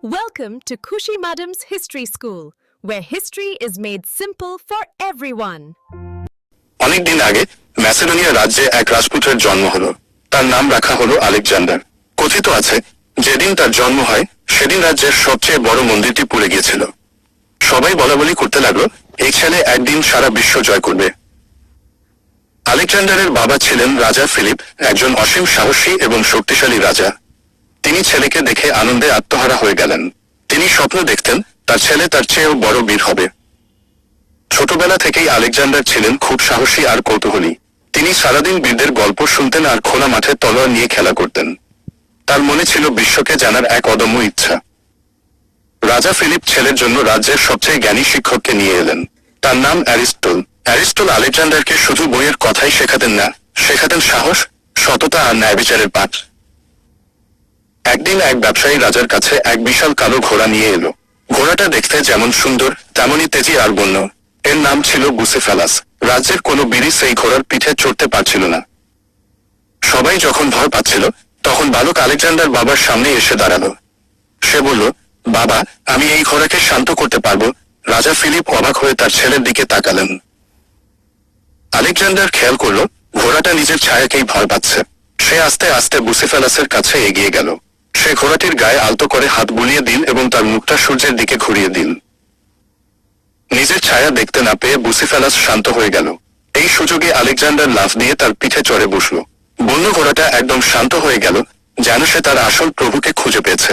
Welcome to Kushi Madam's History School, where history is made simple for everyone. অনেকদিন আগে Macedonia রাজ্যে এক রাজপুত্রের জন্ম হলো। তার নাম রাখা হলো আলেকজান্ডার। কথিত আছে যেদিন তার জন্ম হয় সেদিন রাজ্যের সবচেয়ে বড় মন্দিরটি পুড়ে গিয়েছিল। সবাই বলাবলি করতে লাগল এই ছেলে একদিন সারা বিশ্ব জয় করবে। আলেকজান্ডারের বাবা ছিলেন রাজা ফিলিপ একজন অসীম সাহসী এবং শক্তিশালী রাজা। তিনি ছেলেকে দেখে আনন্দে আত্মহারা হয়ে গেলেন। তিনি স্বপ্ন দেখতেন, তার ছেলে তার চেয়েও বড় বীর হবে। ছোটবেলা থেকেই আলেকজান্ডার ছিলেন খুব সাহসী আর কৌতূহলী। তিনি সারাদিন বীরদের গল্প শুনতেন আর খোলা মাঠে তলোয়ার নিয়ে খেলা করতেন। তার মনে ছিল বিশ্বকে জানার এক অদম্য ইচ্ছা। রাজা ফিলিপ ছেলের জন্য রাজ্যের সবচেয়ে জ্ঞানী শিক্ষককে নিয়ে এলেন। তার নাম অ্যারিস্টল। অ্যারিস্টল আলেকজান্ডারকে শুধু বইয়ের কথাই শেখাতেন না, শেখাতেন সাহস, সততা আর ন্যায় বিচারের পাঠ। একদিন এক ব্যবসায়ী রাজার কাছে এক বিশাল কালো ঘোড়া নিয়ে এলো। ঘোড়াটা দেখতে যেমন সুন্দর, তেমনই তেজি আর বন্য। এর নাম ছিল বুসেফেলাস রাজ্যের কোনো বীরই সেই ঘোড়ার পিঠে চড়তে পারছিল না। সবাই যখন ভয় পাচ্ছিল, তখন বালক আলেকজান্ডার বাবার সামনে এসে দাঁড়াল। সে বলল, বাবা, আমি এই ঘোড়াকে শান্ত করতে পারব। রাজা ফিলিপ অবাক হয়ে তার ছেলের দিকে তাকালেন। আলেকজান্ডার খেয়াল করল, ঘোড়াটা নিজের ছায়াকেই ভয় পাচ্ছে। সে আস্তে আস্তে বুসেফেলাসের কাছে এগিয়ে গেল। সে ঘোড়াটির গায়ে আলতো করে হাত বুলিয়ে দিন এবং তার মুখটা সূর্যের দিকে ঘুরিয়ে দিন। নিজের ছায়া দেখতে না পেয়ে বুসিফেলাস শান্ত হয়ে গেল। এই সুযোগে আলেকজান্ডার লাফ দিয়ে তার পিঠে চড়ে বসল। বন্য ঘোড়াটা একদম শান্ত হয়ে গেল, যেন সে তার আসল প্রভুকে খুঁজে পেয়েছে।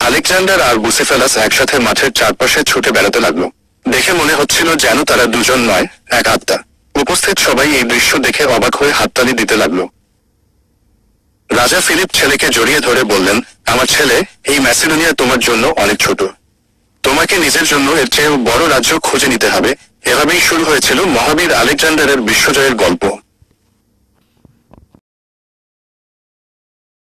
আলেকজান্ডার আর বুসিফেলাস একসাথে মাঠের চারপাশে ছুটে বেড়াতে লাগল। দেখে মনে হচ্ছিল যেন তারা দুজন নয়, এক আত্মা উপস্থিত সবাই এই দৃশ্য দেখে অবাক হয়ে হাততালি দিতে লাগল। রাজা ফিলিপ ছেলেকে জড়িয়ে ধরে বললেন, আমার ছেলে, এই ম্যাসিডোনিয়া তোমার জন্য অনেক ছোট। তোমাকে নিজের জন্য এর চেয়ে বড় রাজ্য খুঁজে নিতে হবে। এভাবেই শুরু হয়েছিল মহাবীর আলেকজান্ডারের বিশ্বজয়ের গল্প।